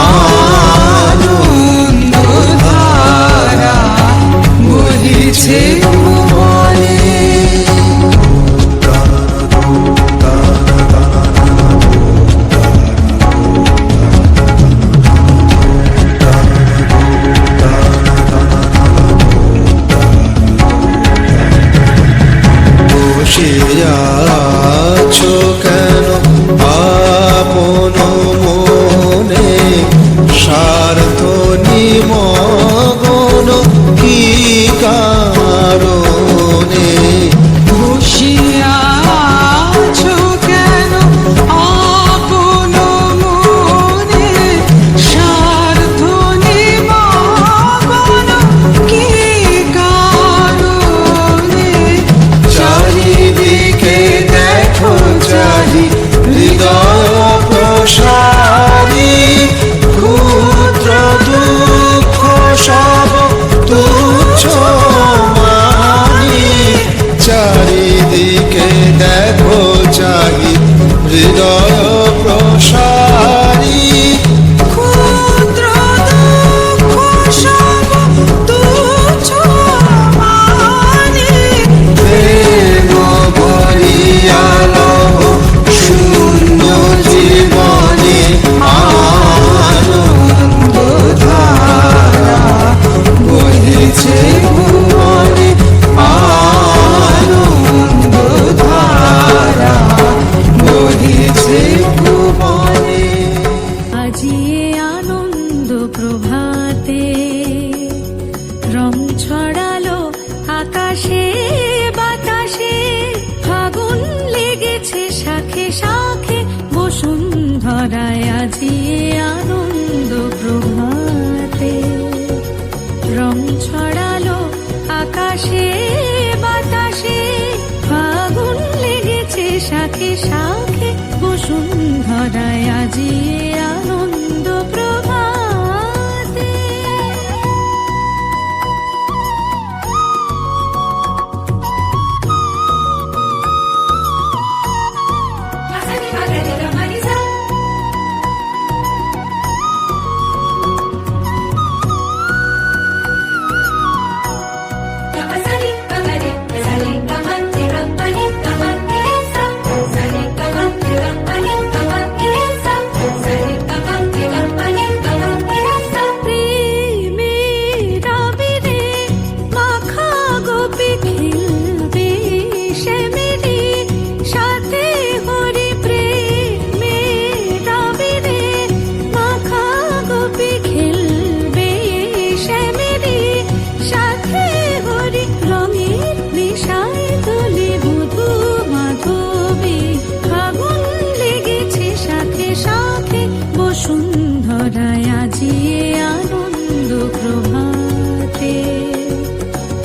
아. বহিছে ভুবনে আনন্দ ধারা বহিছে ভুবনে আজিয়ে বসুন্ধরায়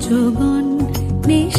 যোগন নেশায়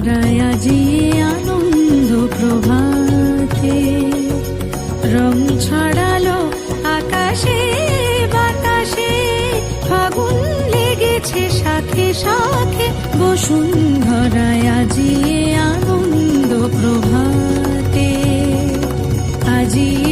ছড়ায় আজি আনন্দ প্রভাতে, রং ছড়ালো আকাশে, বাতাসে, ফাগুন লেগেছে সাথে সাথে বসুন্ধরায় আজি আনন্দ প্রভাতে, আজি